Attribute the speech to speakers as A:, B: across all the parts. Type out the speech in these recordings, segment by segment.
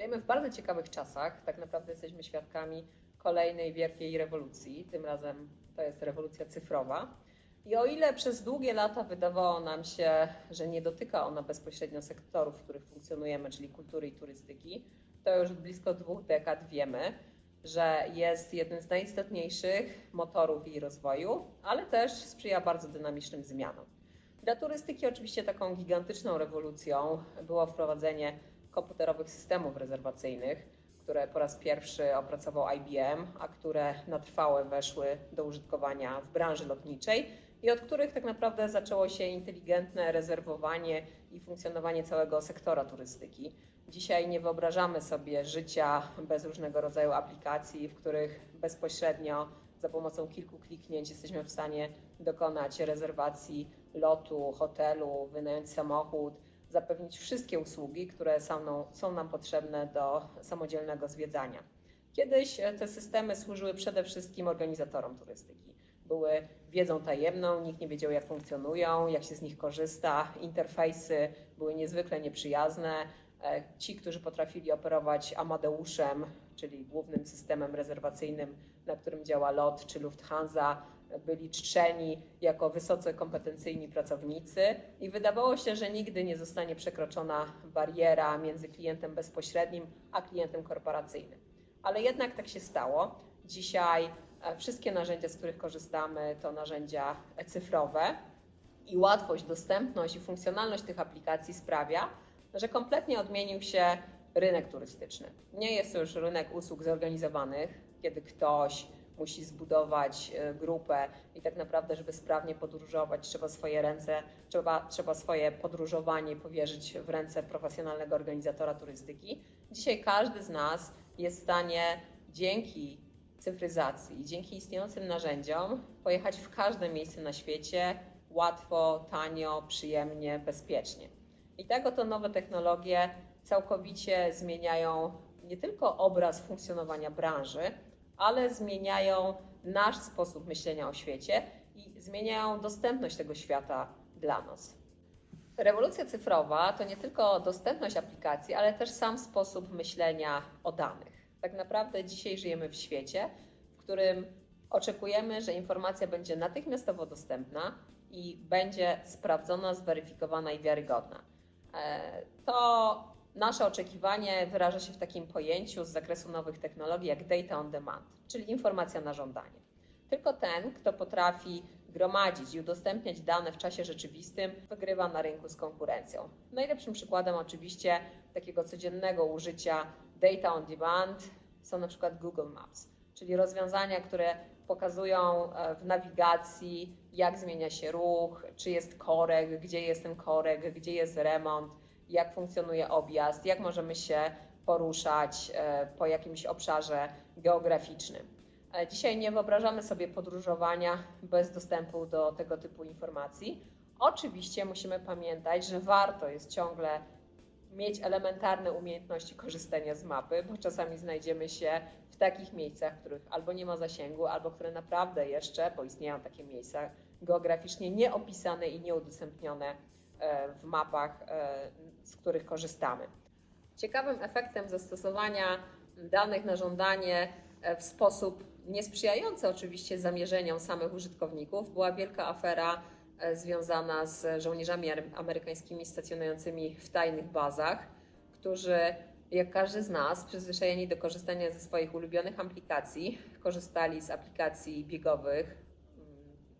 A: Żyjemy w bardzo ciekawych czasach. Tak naprawdę jesteśmy świadkami kolejnej wielkiej rewolucji. Tym razem to jest rewolucja cyfrowa. I o ile przez długie lata wydawało nam się, że nie dotyka ona bezpośrednio sektorów, w których funkcjonujemy, czyli kultury i turystyki, to już od blisko dwóch dekad wiemy, że jest jeden z najistotniejszych motorów jej rozwoju, ale też sprzyja bardzo dynamicznym zmianom. Dla turystyki oczywiście taką gigantyczną rewolucją było wprowadzenie komputerowych systemów rezerwacyjnych, które po raz pierwszy opracował IBM, a które na trwałe weszły do użytkowania w branży lotniczej i od których tak naprawdę zaczęło się inteligentne rezerwowanie i funkcjonowanie całego sektora turystyki. Dzisiaj nie wyobrażamy sobie życia bez różnego rodzaju aplikacji, w których bezpośrednio za pomocą kilku kliknięć jesteśmy w stanie dokonać rezerwacji lotu, hotelu, wynająć samochód, zapewnić wszystkie usługi, które są nam, są nam potrzebne do samodzielnego zwiedzania. Kiedyś te systemy służyły przede wszystkim organizatorom turystyki. Były wiedzą tajemną, nikt nie wiedział jak funkcjonują, jak się z nich korzysta, interfejsy były niezwykle nieprzyjazne. E, Ci, którzy potrafili operować Amadeuszem, czyli głównym systemem rezerwacyjnym, na którym działa LOT czy Lufthansa, byli czczeni jako wysoce kompetencyjni pracownicy i wydawało się, że nigdy nie zostanie przekroczona bariera między klientem bezpośrednim a klientem korporacyjnym. Ale jednak tak się stało. Dzisiaj e, wszystkie narzędzia, z których korzystamy, to narzędzia cyfrowe i łatwość, dostępność i funkcjonalność tych aplikacji sprawia, że kompletnie odmienił się rynek turystyczny. Nie jest to już rynek usług zorganizowanych, kiedy ktoś musi zbudować e, grupę i tak naprawdę, żeby sprawnie podróżować, trzeba swoje ręce, trzeba, trzeba swoje podróżowanie powierzyć w ręce profesjonalnego organizatora turystyki. Dzisiaj każdy z nas jest w stanie dzięki cyfryzacji dzięki istniejącym narzędziom pojechać w każde miejsce na świecie łatwo, tanio, przyjemnie, bezpiecznie. I tak oto nowe technologie całkowicie zmieniają nie tylko obraz funkcjonowania branży, ale zmieniają nasz sposób myślenia o świecie i zmieniają dostępność tego świata dla nas. Rewolucja cyfrowa to nie tylko dostępność aplikacji, ale też sam sposób myślenia o danych. Tak naprawdę dzisiaj żyjemy w świecie, w którym oczekujemy, że informacja będzie natychmiastowo dostępna i będzie sprawdzona, zweryfikowana i wiarygodna. E, To nasze oczekiwanie wyraża się w takim pojęciu z zakresu nowych technologii jak data on demand, czyli informacja na żądanie. Tylko ten, kto potrafi gromadzić i udostępniać dane w czasie rzeczywistym, wygrywa na rynku z konkurencją. Najlepszym przykładem oczywiście takiego codziennego użycia data on demand są na przykład Google Maps, czyli rozwiązania, które pokazują e, w nawigacji, jak zmienia się ruch, czy jest korek, gdzie jest ten korek, gdzie jest remont, jak funkcjonuje objazd, jak możemy się poruszać e, po jakimś obszarze geograficznym. Dzisiaj nie wyobrażamy sobie podróżowania bez dostępu do tego typu informacji. Oczywiście musimy pamiętać, że warto jest ciągle mieć elementarne umiejętności korzystania z mapy, bo czasami znajdziemy się w takich miejscach, w których albo nie ma zasięgu, albo które naprawdę jeszcze, bo istnieją takie miejsca, geograficznie nieopisane i nieudostępnione e, w mapach, e, z których korzystamy. Ciekawym efektem zastosowania danych na żądanie e, w sposób niesprzyjający oczywiście zamierzeniom samych użytkowników była wielka afera e, związana z żołnierzami amerykańskimi stacjonującymi w tajnych bazach, którzy, jak każdy z nas, przyzwyczajeni do korzystania ze swoich ulubionych aplikacji, korzystali z aplikacji biegowych,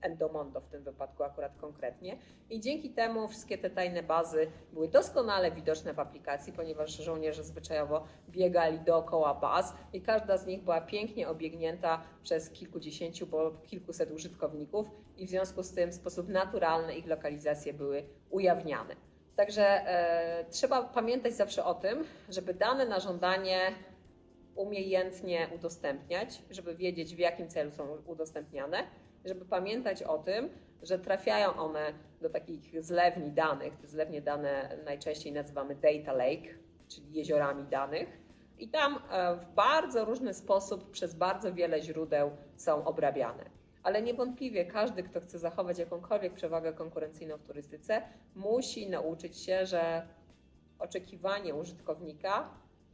A: Endomondo w tym wypadku akurat konkretnie. I dzięki temu wszystkie te tajne bazy były doskonale widoczne w aplikacji, ponieważ żołnierze zwyczajowo biegali dookoła baz i każda z nich była pięknie obiegnięta przez kilkudziesięciu, bo kilkuset użytkowników i w związku z tym w sposób naturalny ich lokalizacje były ujawniane. Także e, trzeba pamiętać zawsze o tym, żeby dane na żądanie umiejętnie udostępniać, żeby wiedzieć w jakim celu są udostępniane, żeby pamiętać o tym, że trafiają one do takich zlewni danych. Te zlewnie dane najczęściej nazywamy data lake, czyli jeziorami danych. I tam e, w bardzo różny sposób przez bardzo wiele źródeł są obrabiane. Ale niewątpliwie każdy, kto chce zachować jakąkolwiek przewagę konkurencyjną w turystyce, musi nauczyć się, że oczekiwanie użytkownika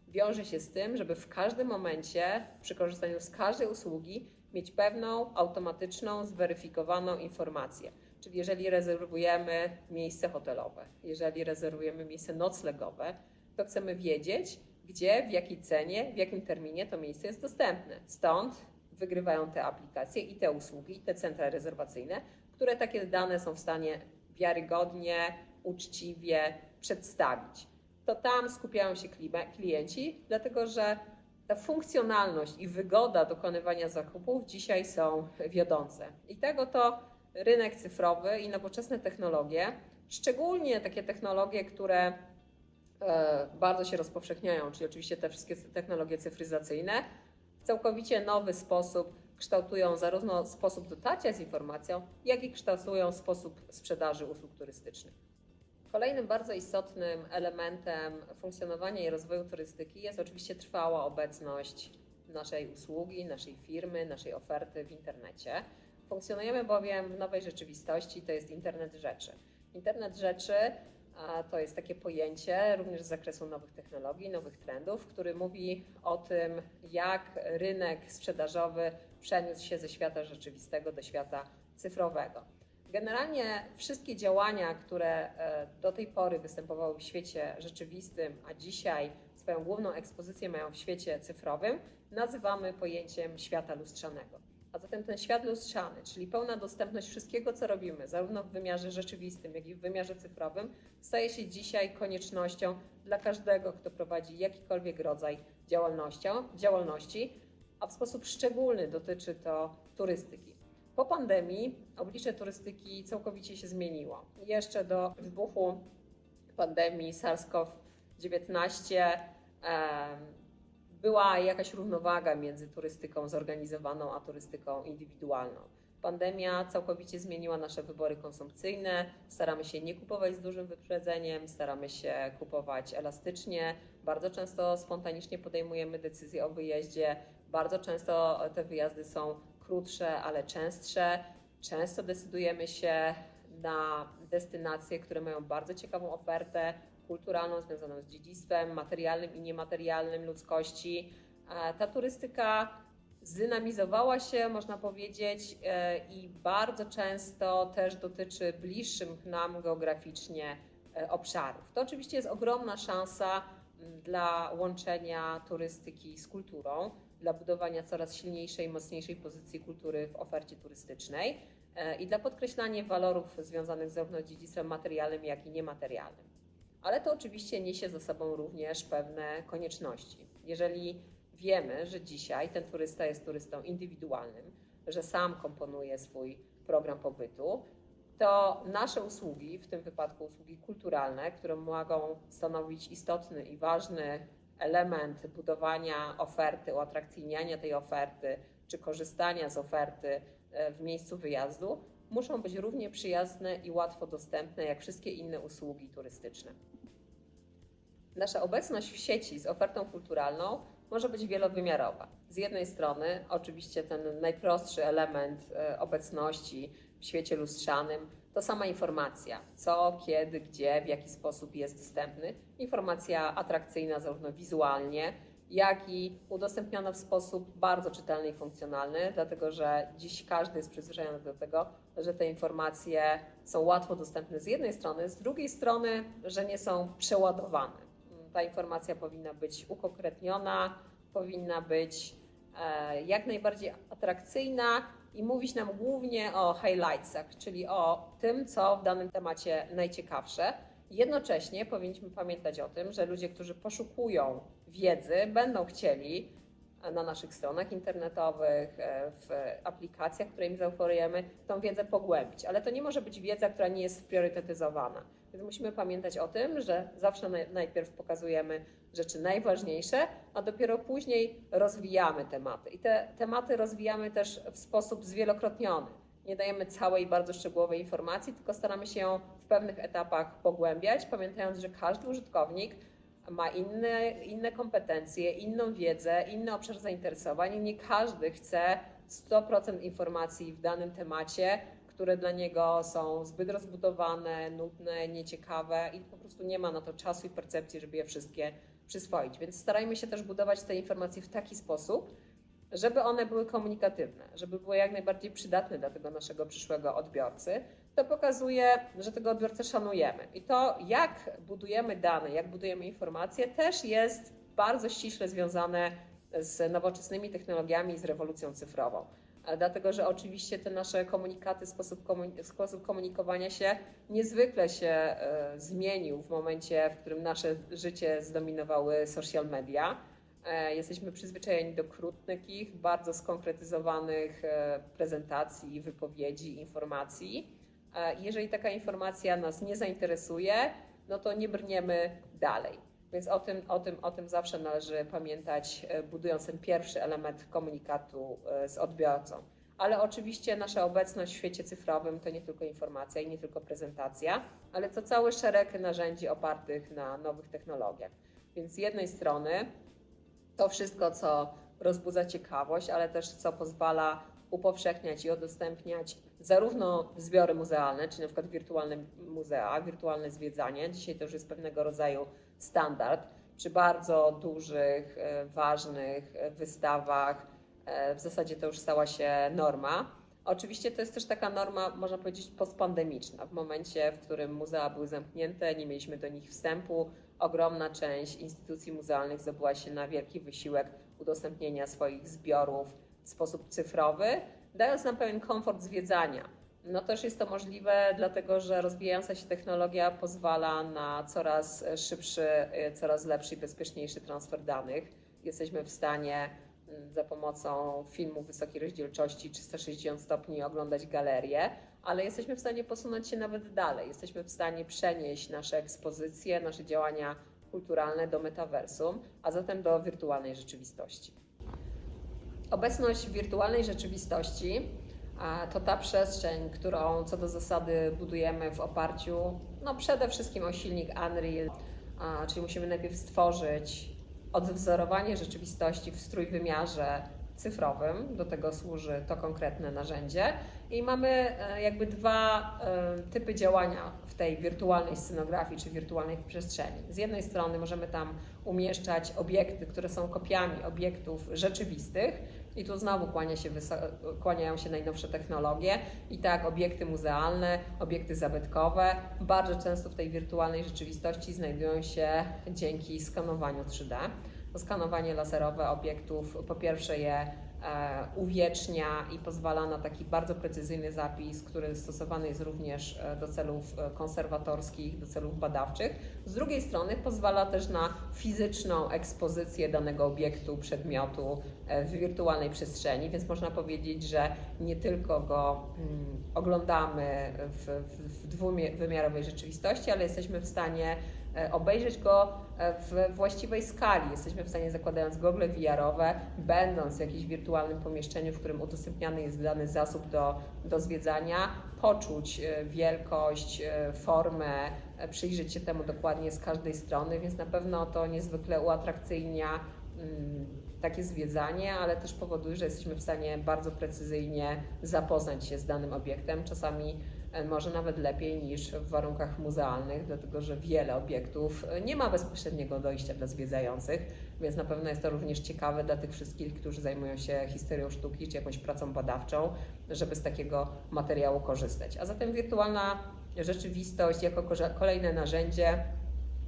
A: wiąże się z tym, żeby w każdym momencie przy korzystaniu z każdej usługi mieć pewną automatyczną, zweryfikowaną informację. Czyli jeżeli rezerwujemy miejsce hotelowe, jeżeli rezerwujemy miejsce noclegowe, to chcemy wiedzieć, gdzie, w jakiej cenie, w jakim terminie to miejsce jest dostępne. Stąd wygrywają te aplikacje i te usługi, i te centra rezerwacyjne, które takie dane są w stanie wiarygodnie, uczciwie przedstawić. To tam skupiają się klienci, dlatego że ta funkcjonalność i wygoda dokonywania zakupów dzisiaj są wiodące. I tego to rynek cyfrowy i nowoczesne technologie, szczególnie takie technologie, które e, bardzo się rozpowszechniają, czyli oczywiście te wszystkie technologie cyfryzacyjne, w całkowicie nowy sposób kształtują zarówno sposób dotarcia z informacją, jak i kształtują sposób sprzedaży usług turystycznych. Kolejnym bardzo istotnym elementem funkcjonowania i rozwoju turystyki jest oczywiście trwała obecność naszej usługi, naszej firmy, naszej oferty w internecie. Funkcjonujemy bowiem w nowej rzeczywistości, to jest internet rzeczy. Internet rzeczy to jest takie pojęcie również z zakresu nowych technologii, nowych trendów, który mówi o tym, jak rynek sprzedażowy przeniósł się ze świata rzeczywistego do świata cyfrowego. Generalnie wszystkie działania, które e, do tej pory występowały w świecie rzeczywistym, a dzisiaj swoją główną ekspozycję mają w świecie cyfrowym, nazywamy pojęciem świata lustrzanego. A zatem ten świat lustrzany, czyli pełna dostępność wszystkiego, co robimy, zarówno w wymiarze rzeczywistym, jak i w wymiarze cyfrowym, staje się dzisiaj koniecznością dla każdego, kto prowadzi jakikolwiek rodzaj działalności, a w sposób szczególny dotyczy to turystyki. Po pandemii oblicze turystyki całkowicie się zmieniło. Jeszcze do wybuchu pandemii SARS-CoV-19 była jakaś równowaga między turystyką zorganizowaną a turystyką indywidualną. Pandemia całkowicie zmieniła nasze wybory konsumpcyjne. Staramy się nie kupować z dużym wyprzedzeniem, staramy się kupować elastycznie. Bardzo często spontanicznie podejmujemy decyzje o wyjeździe. Bardzo często te wyjazdy są krótsze, ale częstsze. Często decydujemy się na destynacje, które mają bardzo ciekawą ofertę, kulturalną związaną z dziedzictwem materialnym i niematerialnym ludzkości. Ta turystyka zdynamizowała się, można powiedzieć, e, i bardzo często też dotyczy bliższych nam geograficznie e, obszarów. To oczywiście jest ogromna szansa dla łączenia turystyki z kulturą, dla budowania coraz silniejszej, mocniejszej pozycji kultury w ofercie turystycznej e, i dla podkreślania walorów związanych zarówno z dziedzictwem materialnym, jak i niematerialnym ale to oczywiście niesie ze sobą również pewne konieczności. Jeżeli wiemy, że dzisiaj ten turysta jest turystą indywidualnym, że sam komponuje swój program pobytu, to nasze usługi, w tym wypadku usługi kulturalne, które mogą stanowić istotny i ważny element budowania oferty, uatrakcyjniania tej oferty, czy korzystania z oferty e, w miejscu wyjazdu, muszą być równie przyjazne i łatwo dostępne jak wszystkie inne usługi turystyczne. Nasza obecność w sieci z ofertą kulturalną może być wielowymiarowa. Z jednej strony, oczywiście, ten najprostszy element e, obecności w świecie lustrzanym to sama informacja, co, kiedy, gdzie, w jaki sposób jest dostępny. Informacja atrakcyjna zarówno wizualnie, jak i udostępniona w sposób bardzo czytelny i funkcjonalny, dlatego że dziś każdy jest przyzwyczajony do tego, że te informacje są łatwo dostępne z jednej strony, z drugiej strony, że nie są przeładowane ta informacja powinna być ukonkretniona, powinna być e, jak najbardziej atrakcyjna i mówić nam głównie o highlightsach, czyli o tym, co w danym temacie najciekawsze. Jednocześnie powinniśmy pamiętać o tym, że ludzie, którzy poszukują wiedzy, będą chcieli na naszych stronach internetowych, e, w aplikacjach, które im zaoferujemy, tą wiedzę pogłębić. Ale to nie może być wiedza, która nie jest priorytetyzowana. Więc musimy pamiętać o tym, że zawsze najpierw pokazujemy rzeczy najważniejsze, a dopiero później rozwijamy tematy. I te tematy rozwijamy też w sposób zwielokrotniony. Nie dajemy całej bardzo szczegółowej informacji, tylko staramy się ją w pewnych etapach pogłębiać, pamiętając, że każdy użytkownik ma inne, inne kompetencje, inną wiedzę, inny obszar zainteresowań i nie każdy chce 100% informacji w danym temacie, które dla niego są zbyt rozbudowane, nudne, nieciekawe i po prostu nie ma na to czasu i percepcji, żeby je wszystkie przyswoić. Więc starajmy się też budować te informacje w taki sposób, żeby one były komunikatywne, żeby były jak najbardziej przydatne dla tego naszego przyszłego odbiorcy. To pokazuje, że tego odbiorcę szanujemy. I to, jak budujemy dane, jak budujemy informacje, też jest bardzo ściśle związane z nowoczesnymi technologiami i z rewolucją cyfrową. Dlatego, że oczywiście te nasze komunikaty, sposób, komu- sposób komunikowania się niezwykle się e, zmienił w momencie, w którym nasze życie zdominowały social media. E, Jesteśmy przyzwyczajeni do krótkich, bardzo skonkretyzowanych e, prezentacji, wypowiedzi, informacji. Jeżeli taka informacja nas nie zainteresuje, no to nie brniemy dalej. Więc o tym, o tym, o tym zawsze należy pamiętać, e, budując ten pierwszy element komunikatu e, z odbiorcą. Ale oczywiście nasza obecność w świecie cyfrowym to nie tylko informacja i nie tylko prezentacja, ale to cały szereg narzędzi opartych na nowych technologiach. Więc z jednej strony to wszystko, co rozbudza ciekawość, ale też co pozwala upowszechniać i udostępniać zarówno zbiory muzealne, czyli na przykład wirtualne muzea, wirtualne zwiedzanie. Dzisiaj to już jest pewnego rodzaju standard. Przy bardzo dużych, e, ważnych e, wystawach e, w zasadzie to już stała się norma. Oczywiście to jest też taka norma, można powiedzieć, postpandemiczna. W momencie, w którym muzea były zamknięte, nie mieliśmy do nich wstępu, ogromna część instytucji muzealnych zdobyła się na wielki wysiłek udostępnienia swoich zbiorów w sposób cyfrowy, dając nam pewien komfort zwiedzania. No też jest to możliwe, dlatego że rozwijająca się technologia pozwala na coraz szybszy, y, coraz lepszy i bezpieczniejszy transfer danych. Jesteśmy w stanie mm, za pomocą filmu wysokiej rozdzielczości 360 stopni oglądać galerię, ale jesteśmy w stanie posunąć się nawet dalej. Jesteśmy w stanie przenieść nasze ekspozycje, nasze działania kulturalne do metaversum, a zatem do wirtualnej rzeczywistości. Obecność wirtualnej rzeczywistości to ta przestrzeń, którą co do zasady budujemy w oparciu no przede wszystkim o silnik Unreal, czyli musimy najpierw stworzyć odwzorowanie rzeczywistości w trójwymiarze cyfrowym, do tego służy to konkretne narzędzie. I mamy e, jakby dwa e, typy działania w tej wirtualnej scenografii czy wirtualnej przestrzeni. Z jednej strony możemy tam umieszczać obiekty, które są kopiami obiektów rzeczywistych, i tu znowu kłania się kłaniają się najnowsze technologie. I tak obiekty muzealne, obiekty zabytkowe bardzo często w tej wirtualnej rzeczywistości znajdują się dzięki skanowaniu 3D. To skanowanie laserowe obiektów po pierwsze je uwiecznia i pozwala na taki bardzo precyzyjny zapis, który stosowany jest również e, do celów e, konserwatorskich, do celów badawczych. Z drugiej strony pozwala też na fizyczną ekspozycję danego obiektu, przedmiotu e, w wirtualnej przestrzeni, więc można powiedzieć, że nie tylko go mm, oglądamy w, w, dwuwymiarowej rzeczywistości, ale jesteśmy w stanie e, obejrzeć go e, w właściwej skali. Jesteśmy w stanie, zakładając gogle VR-owe, będąc w jakimś wirtualnym pomieszczeniu, w którym udostępniany jest dany zasób do, do zwiedzania, poczuć e, wielkość, e, formę, e, przyjrzeć się temu dokładnie z każdej strony, więc na pewno to niezwykle uatrakcyjnia mm, takie zwiedzanie, ale też powoduje, że jesteśmy w stanie bardzo precyzyjnie zapoznać się z danym obiektem. Czasami może nawet lepiej niż w warunkach muzealnych, dlatego że wiele obiektów e, nie ma bezpośredniego dojścia dla zwiedzających, więc na pewno jest to również ciekawe dla tych wszystkich, którzy zajmują się historią sztuki czy jakąś pracą badawczą, żeby z takiego materiału korzystać. A zatem wirtualna rzeczywistość jako kolejne narzędzie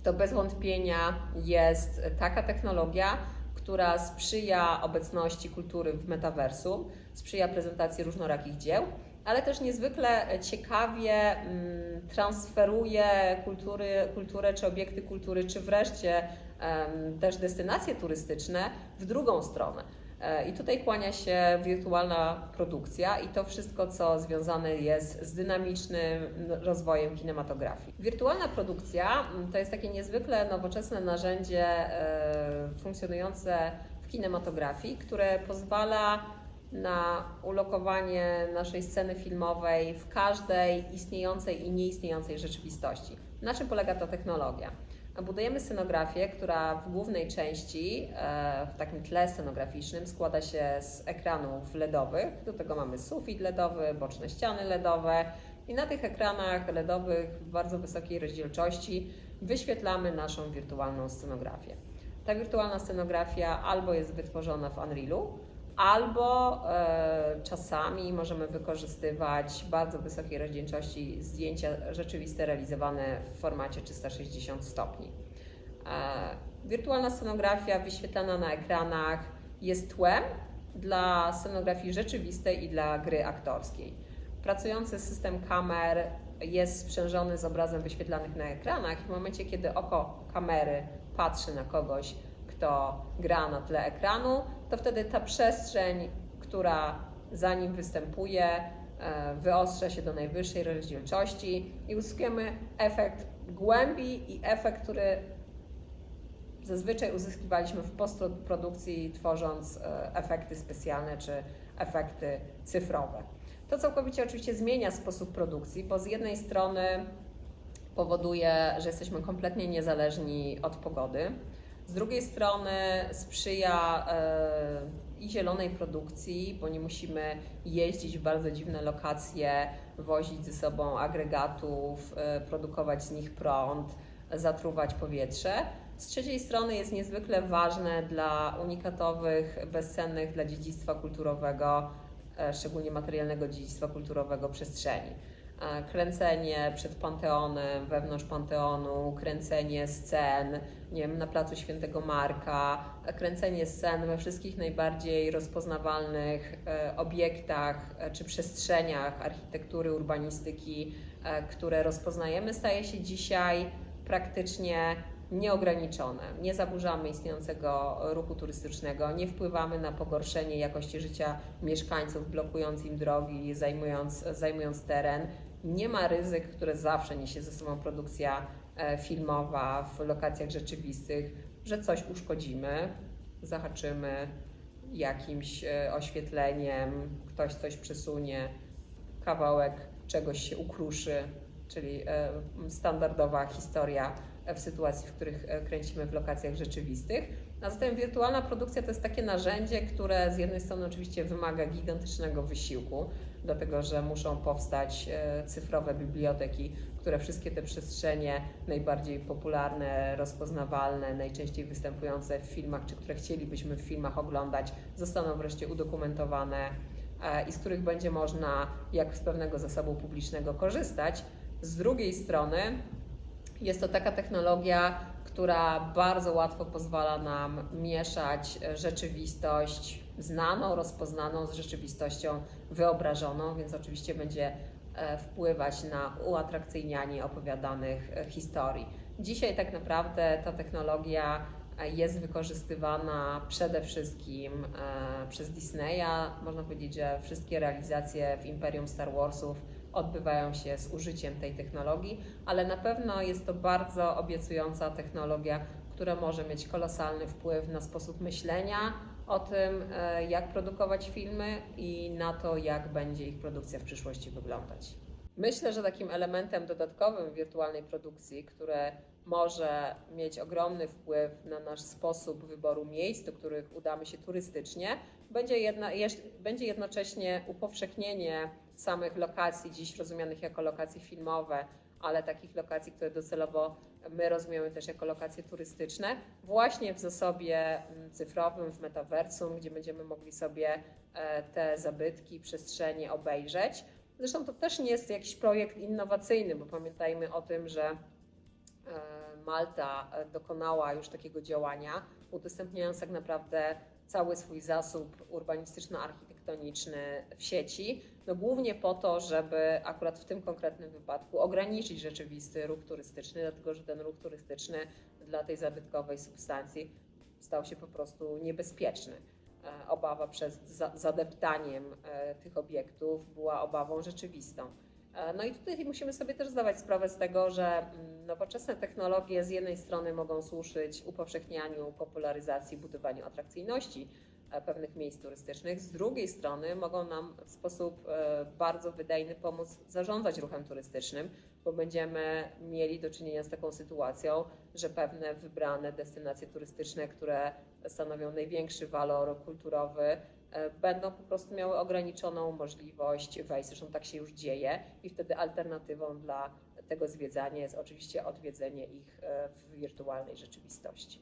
A: to bez wątpienia jest taka technologia, która sprzyja obecności kultury w metaversum, sprzyja prezentacji różnorakich dzieł, ale też niezwykle ciekawie mm, transferuje kultury, kulturę czy obiekty kultury, czy wreszcie też destynacje turystyczne w drugą stronę. E, I tutaj kłania się wirtualna produkcja i to wszystko, co związane jest z dynamicznym rozwojem kinematografii. Wirtualna produkcja mm, to jest takie niezwykle nowoczesne narzędzie e, funkcjonujące w kinematografii, które pozwala na ulokowanie naszej sceny filmowej w każdej istniejącej i nieistniejącej rzeczywistości. Na czym polega ta technologia? Budujemy scenografię, która w głównej części, e, w takim tle scenograficznym, składa się z ekranów LEDowych. Do tego mamy sufit LEDowy, boczne ściany LEDowe i na tych ekranach LEDowych w bardzo wysokiej rozdzielczości wyświetlamy naszą wirtualną scenografię. Ta wirtualna scenografia albo jest wytworzona w Unrealu, albo e, czasami możemy wykorzystywać bardzo wysokiej rozdzielczości zdjęcia rzeczywiste realizowane w formacie 360 stopni. E, wirtualna scenografia wyświetlana na ekranach jest tłem dla scenografii rzeczywistej i dla gry aktorskiej. Pracujący system kamer jest sprzężony z obrazem wyświetlanych na ekranach i w momencie, kiedy oko kamery patrzy na kogoś, kto gra na tle ekranu, to wtedy ta przestrzeń, która za nim występuje, e, wyostrza się do najwyższej rozdzielczości i uzyskujemy efekt głębi i efekt, który zazwyczaj uzyskiwaliśmy w postprodukcji, tworząc e, efekty specjalne czy efekty cyfrowe. To całkowicie oczywiście zmienia sposób produkcji, bo z jednej strony powoduje, że jesteśmy kompletnie niezależni od pogody. Z drugiej strony sprzyja e, i zielonej produkcji, bo nie musimy jeździć w bardzo dziwne lokacje, wozić ze sobą agregatów, e, produkować z nich prąd, zatruwać powietrze. Z trzeciej strony jest niezwykle ważne dla unikatowych, bezcennych dla dziedzictwa kulturowego, e, szczególnie materialnego dziedzictwa kulturowego przestrzeni kręcenie przed Panteonem, wewnątrz Panteonu, kręcenie scen, nie wiem, na placu Świętego Marka, kręcenie scen we wszystkich najbardziej rozpoznawalnych e, obiektach e, czy przestrzeniach architektury, urbanistyki, e, które rozpoznajemy, staje się dzisiaj praktycznie nieograniczone. Nie zaburzamy istniejącego ruchu turystycznego, nie wpływamy na pogorszenie jakości życia mieszkańców, blokując im drogi, zajmując, zajmując teren nie ma ryzyk, które zawsze niesie ze sobą produkcja e, filmowa w lokacjach rzeczywistych, że coś uszkodzimy, zahaczymy jakimś e, oświetleniem, ktoś coś przesunie, kawałek czegoś się ukruszy, czyli e, standardowa historia w sytuacji, w których kręcimy w lokacjach rzeczywistych. A zatem wirtualna produkcja to jest takie narzędzie, które z jednej strony oczywiście wymaga gigantycznego wysiłku, dlatego że muszą powstać e, cyfrowe biblioteki, które wszystkie te przestrzenie najbardziej popularne, rozpoznawalne, najczęściej występujące w filmach, czy które chcielibyśmy w filmach oglądać, zostaną wreszcie udokumentowane e, i z których będzie można jak z pewnego zasobu publicznego korzystać. Z drugiej strony jest to taka technologia, która bardzo łatwo pozwala nam mieszać rzeczywistość znaną, rozpoznaną z rzeczywistością wyobrażoną, więc oczywiście będzie e, wpływać na uatrakcyjnianie opowiadanych e, historii. Dzisiaj tak naprawdę ta technologia e, jest wykorzystywana przede wszystkim przez Disneya. Można powiedzieć, że wszystkie realizacje w Imperium Star Warsów odbywają się z użyciem tej technologii, ale na pewno jest to bardzo obiecująca technologia, która może mieć kolosalny wpływ na sposób myślenia o tym, e, jak produkować filmy i na to, jak będzie ich produkcja w przyszłości wyglądać. Myślę, że takim elementem dodatkowym wirtualnej produkcji, które może mieć ogromny wpływ na nasz sposób wyboru miejsc, do których udamy się turystycznie, będzie, będzie jednocześnie upowszechnienie samych lokacji, dziś rozumianych jako lokacje filmowe, ale takich lokacji, które docelowo my rozumiemy też jako lokacje turystyczne, właśnie w zasobie mm, cyfrowym, w metaversum, gdzie będziemy mogli sobie e, te zabytki, przestrzenie obejrzeć. Zresztą to też nie jest jakiś projekt innowacyjny, bo pamiętajmy o tym, że e, Malta e, dokonała już takiego działania, udostępniając tak naprawdę cały swój zasób urbanistyczno-architektoniczny w sieci, no głównie po to, żeby akurat w tym konkretnym wypadku ograniczyć rzeczywisty ruch turystyczny, dlatego że ten ruch turystyczny dla tej zabytkowej substancji stał się po prostu niebezpieczny. E, obawa przed zadeptaniem e, tych obiektów była obawą rzeczywistą. E, no i tutaj musimy sobie też zdawać sprawę z tego, że mm, nowoczesne technologie z jednej strony mogą służyć upowszechnianiu, popularyzacji, budowaniu atrakcyjności, pewnych miejsc turystycznych. Z drugiej strony mogą nam w sposób e, bardzo wydajny pomóc zarządzać ruchem turystycznym, bo będziemy mieli do czynienia z taką sytuacją, że pewne wybrane destynacje turystyczne, które stanowią największy walor kulturowy, e, będą po prostu miały ograniczoną możliwość wejść. Zresztą tak się już dzieje i wtedy alternatywą dla tego zwiedzania jest oczywiście odwiedzenie ich e, w wirtualnej rzeczywistości.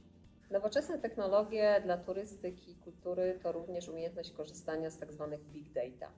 A: Nowoczesne technologie dla turystyki i kultury to również umiejętność korzystania z tak zwanych big data.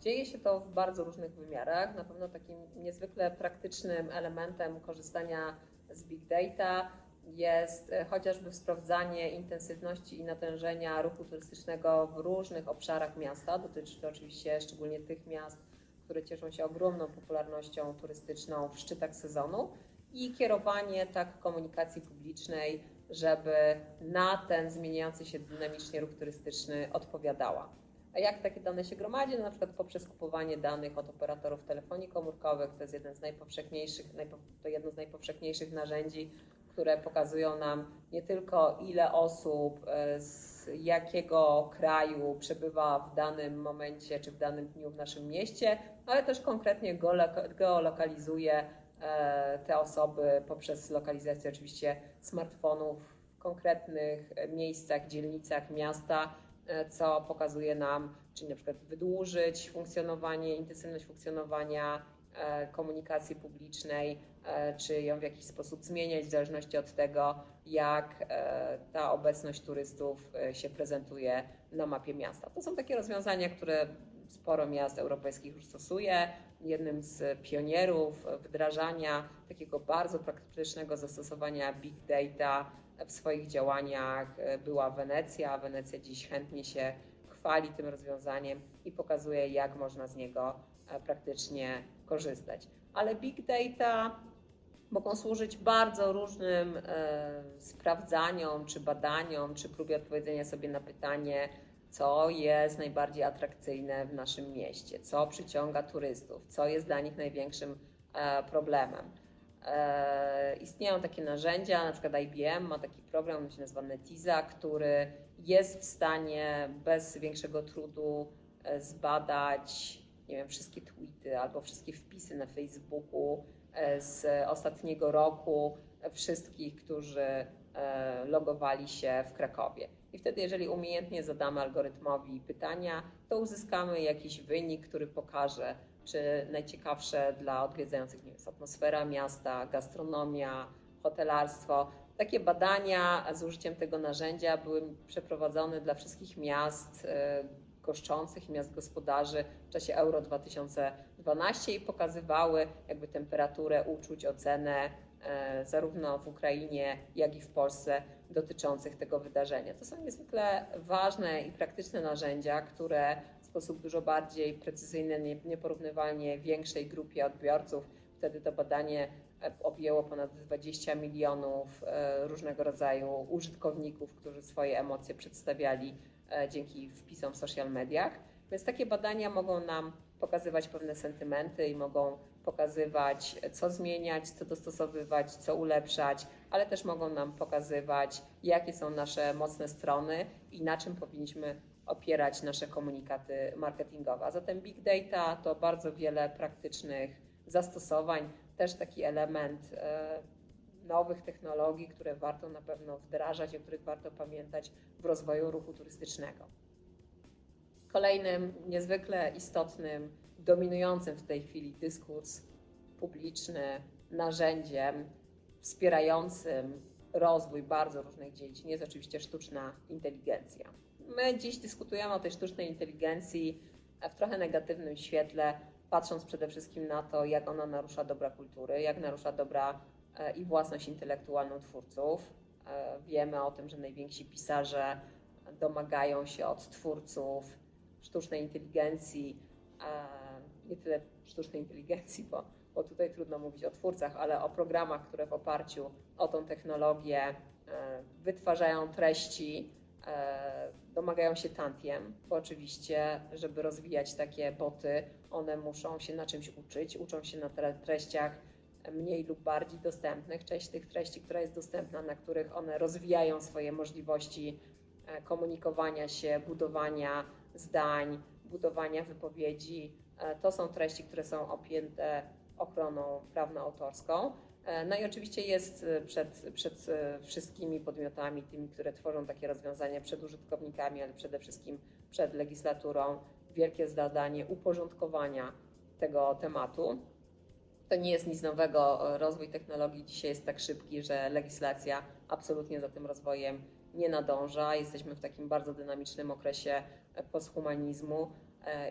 A: Dzieje się to w bardzo różnych wymiarach. Na pewno takim niezwykle praktycznym elementem korzystania z big data jest e, chociażby sprawdzanie intensywności i natężenia ruchu turystycznego w różnych obszarach miasta. Dotyczy to oczywiście szczególnie tych miast, które cieszą się ogromną popularnością turystyczną w szczytach sezonu i kierowanie tak komunikacji publicznej, żeby na ten zmieniający się dynamicznie ruch turystyczny odpowiadała. A jak takie dane się gromadzi? No na przykład poprzez kupowanie danych od operatorów telefonii komórkowych, to jest jeden z najpowszechniejszych, najpo- to jedno z najpowszechniejszych narzędzi, które pokazują nam nie tylko ile osób e, z jakiego kraju przebywa w danym momencie czy w danym dniu w naszym mieście, ale też konkretnie geolo- geolokalizuje te osoby poprzez lokalizację oczywiście smartfonów w konkretnych e, miejscach, dzielnicach miasta, e, co pokazuje nam, czyli na przykład wydłużyć funkcjonowanie, intensywność funkcjonowania e, komunikacji publicznej, e, czy ją w jakiś sposób zmieniać w zależności od tego, jak e, ta obecność turystów e, się prezentuje na mapie miasta. To są takie rozwiązania, które sporo miast europejskich już stosuje. Jednym z pionierów wdrażania takiego bardzo praktycznego zastosowania big data w swoich działaniach była Wenecja. Wenecja dziś chętnie się chwali tym rozwiązaniem i pokazuje, jak można z niego e, praktycznie korzystać. Ale big data mogą służyć bardzo różnym e, sprawdzaniom, czy badaniom, czy próbie odpowiedzenia sobie na pytanie, co jest najbardziej atrakcyjne w naszym mieście, co przyciąga turystów, co jest dla nich największym e, problemem. E, istnieją takie narzędzia, na przykład IBM ma taki program, on się nazywa Netiza, który jest w stanie bez większego trudu e, zbadać nie wiem, wszystkie tweety albo wszystkie wpisy na Facebooku z ostatniego roku wszystkich, którzy logowali się w Krakowie. Wtedy, jeżeli umiejętnie zadamy algorytmowi pytania, to uzyskamy jakiś wynik, który pokaże, czy najciekawsze dla odwiedzających nie jest atmosfera miasta, gastronomia, hotelarstwo. Takie badania z użyciem tego narzędzia były przeprowadzone dla wszystkich miast e, goszczących miast gospodarzy w czasie Euro 2012 i pokazywały jakby temperaturę uczuć, ocenę zarówno w Ukrainie, jak i w Polsce dotyczących tego wydarzenia. To są niezwykle ważne i praktyczne narzędzia, które w sposób dużo bardziej precyzyjny, nie- nieporównywalnie większej grupie odbiorców, wtedy to badanie e, objęło ponad 20 milionów e, różnego rodzaju użytkowników, którzy swoje emocje przedstawiali e, dzięki wpisom w social mediach. Więc takie badania mogą nam pokazywać pewne sentymenty i mogą pokazywać, co zmieniać, co dostosowywać, co ulepszać, ale też mogą nam pokazywać, jakie są nasze mocne strony i na czym powinniśmy opierać nasze komunikaty marketingowe. A zatem big data to bardzo wiele praktycznych zastosowań, też taki element e, nowych technologii, które warto na pewno wdrażać, o których warto pamiętać w rozwoju ruchu turystycznego. Kolejnym niezwykle istotnym, dominującym w tej chwili dyskurs publiczny narzędziem wspierającym rozwój bardzo różnych dziedzin jest oczywiście sztuczna inteligencja. My dziś dyskutujemy o tej sztucznej inteligencji w trochę negatywnym świetle, patrząc przede wszystkim na to, jak ona narusza dobra kultury, jak narusza dobra e, i własność intelektualną twórców. E, Wiemy o tym, że najwięksi pisarze domagają się od twórców sztucznej inteligencji, e, nie tyle sztucznej inteligencji, bo, bo tutaj trudno mówić o twórcach, ale o programach, które w oparciu o tą technologię e, wytwarzają treści, e, domagają się tantiem, bo oczywiście, żeby rozwijać takie boty, one muszą się na czymś uczyć, uczą się na tre- treściach mniej lub bardziej dostępnych. Część tych treści, która jest dostępna, na których one rozwijają swoje możliwości e, komunikowania się, budowania zdań, budowania wypowiedzi. E, To są treści, które są objęte ochroną prawno-autorską. E, No i oczywiście jest e, przed, przed wszystkimi podmiotami, tymi, które tworzą takie rozwiązania, przed użytkownikami, ale przede wszystkim przed legislaturą, wielkie zadanie uporządkowania tego tematu. To nie jest nic nowego. Rozwój technologii dzisiaj jest tak szybki, że legislacja absolutnie za tym rozwojem nie nadąża. Jesteśmy w takim bardzo dynamicznym okresie posthumanizmu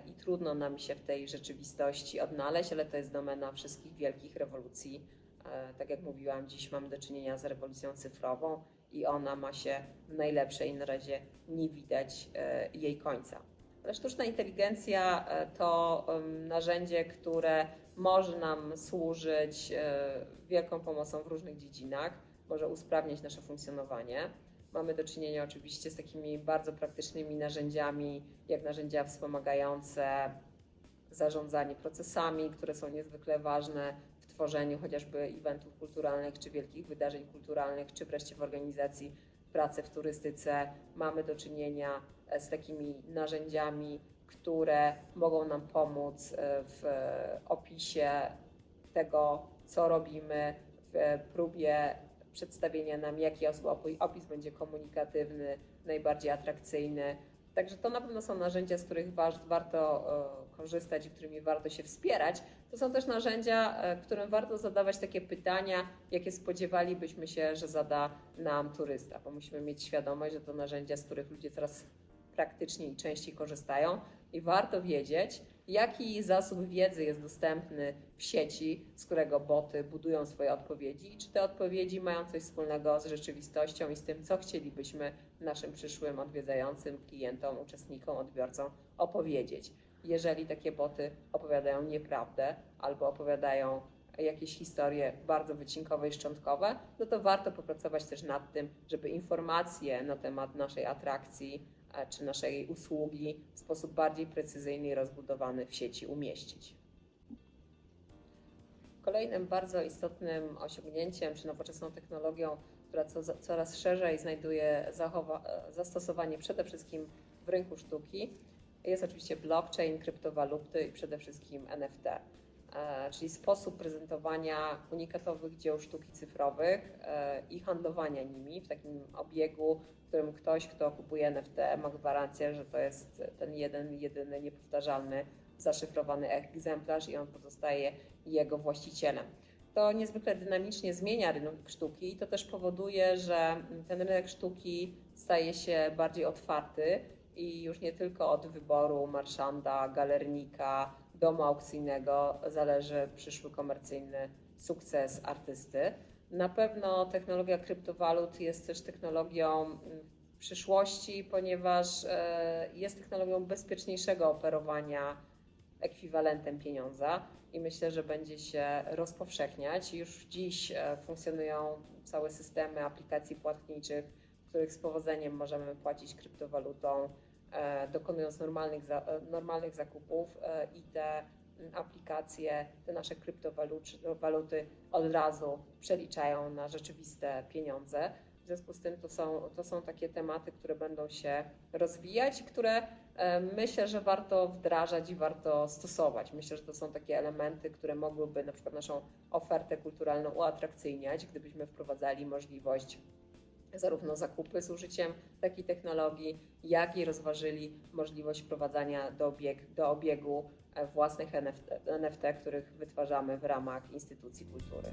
A: i trudno nam się w tej rzeczywistości odnaleźć, ale to jest domena wszystkich wielkich rewolucji. E, Tak jak mówiłam, dziś mamy do czynienia z rewolucją cyfrową i ona ma się w najlepszej na razie nie widać e, jej końca. Ale sztuczna inteligencja e, to narzędzie, które może nam służyć e, wielką pomocą w różnych dziedzinach, może usprawniać nasze funkcjonowanie. Mamy do czynienia oczywiście z takimi bardzo praktycznymi narzędziami, jak narzędzia wspomagające zarządzanie procesami, które są niezwykle ważne w tworzeniu chociażby eventów kulturalnych, czy wielkich wydarzeń kulturalnych, czy wreszcie w organizacji pracy w turystyce. Mamy do czynienia e, z takimi narzędziami, które mogą nam pomóc e, w opisie tego, co robimy, w próbie przedstawienia nam, jaki opis będzie komunikatywny, najbardziej atrakcyjny. Także to na pewno są narzędzia, z których wa- warto e, korzystać i którymi warto się wspierać. To są też narzędzia, e, którym warto zadawać takie pytania, jakie spodziewalibyśmy się, że zada nam turysta, bo musimy mieć świadomość, że to narzędzia, z których ludzie coraz praktyczniej i częściej korzystają i warto wiedzieć, jaki zasób wiedzy jest dostępny w sieci, z którego boty budują swoje odpowiedzi i czy te odpowiedzi mają coś wspólnego z rzeczywistością i z tym, co chcielibyśmy naszym przyszłym odwiedzającym, klientom, uczestnikom, odbiorcom opowiedzieć. Jeżeli takie boty opowiadają nieprawdę albo opowiadają jakieś historie bardzo wycinkowe i szczątkowe, no to warto popracować też nad tym, żeby informacje na temat naszej atrakcji czy naszej usługi w sposób bardziej precyzyjny i rozbudowany w sieci umieścić. Kolejnym bardzo istotnym osiągnięciem czy nowoczesną technologią, która co, coraz szerzej znajduje zachowa, e, zastosowanie przede wszystkim w rynku sztuki, jest oczywiście blockchain, kryptowaluty i przede wszystkim NFT, czyli sposób prezentowania unikatowych dzieł sztuki cyfrowych e, i handlowania nimi w takim obiegu, w którym ktoś, kto kupuje NFT, ma gwarancję, że to jest ten jeden, jedyny, niepowtarzalny, zaszyfrowany egzemplarz i on pozostaje jego właścicielem. To niezwykle dynamicznie zmienia rynek sztuki i to też powoduje, że ten rynek sztuki staje się bardziej otwarty i już nie tylko od wyboru marszanda, galernika, domu aukcyjnego zależy przyszły komercyjny sukces artysty. Na pewno technologia kryptowalut jest też technologią mm, przyszłości, ponieważ e, jest technologią bezpieczniejszego operowania ekwiwalentem pieniądza i myślę, że będzie się rozpowszechniać. Już dziś e, funkcjonują całe systemy aplikacji płatniczych, w których z powodzeniem możemy płacić kryptowalutą, dokonując normalnych, e, normalnych zakupów e, i te aplikacje, te nasze kryptowaluty od razu przeliczają na rzeczywiste pieniądze. W związku z tym to są, to są takie tematy, które będą się rozwijać i które e, myślę, że warto wdrażać i warto stosować. Myślę, że to są takie elementy, które mogłyby na przykład naszą ofertę kulturalną uatrakcyjniać, gdybyśmy wprowadzali możliwość zarówno zakupy z użyciem takiej technologii, jak i rozważyli możliwość wprowadzania do, obieg, do obiegu e, własnych NFT, NFT, których wytwarzamy w ramach instytucji kultury.